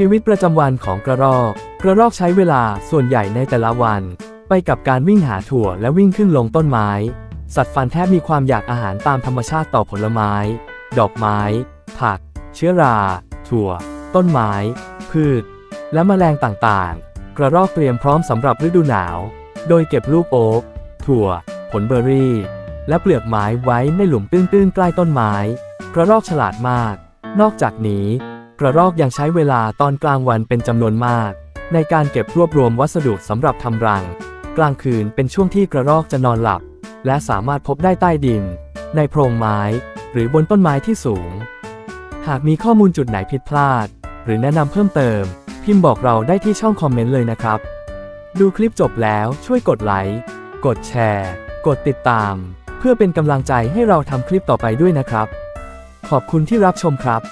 ชีวิตประจำวันของกระรอก กระรอกใช้เวลาส่วนใหญ่ในแต่ละวัน ไปกับการวิ่งหาถั่วและวิ่งขึ้นลงต้นไม้ สัตว์ฟันแทบมีความอยากอาหารตามธรรมชาติต่อผลไม้ ดอกไม้ ผัก เชื้อรา ถั่ว ต้นไม้ พืช และแมลงต่างๆ กระรอกเตรียมพร้อมสำหรับฤดูหนาว โดยเก็บลูกโอ๊กถั่ว ผลเบอร์รี่ และเปลือกไม้ไว้ในหลุมตื้นๆใกล้ต้นไม้ กระรอกฉลาดมาก นอกจากนี้ กระรอกยังใช้เวลาตอนกลางวันเป็นจำนวนมาก ในการเก็บรวบรวมวัสดุสำหรับทำรัง กลางคืนเป็นช่วงที่กระรอกจะนอนหลับ และสามารถพบได้ใต้ดิน ในโพรงไม้ หรือบนต้นไม้ที่สูง หากมีข้อมูลจุดไหนผิดพลาด หรือแนะนำเพิ่มเติม พิมพ์บอกเราได้ที่ช่องคอมเมนต์เลยนะครับ ดูคลิปจบแล้วช่วยกดไลค์กดแชร์ กดติดตาม เพื่อเป็นกำลังใจให้เราทำคลิปต่อไปด้วยนะครับ ขอบคุณที่รับชมครับ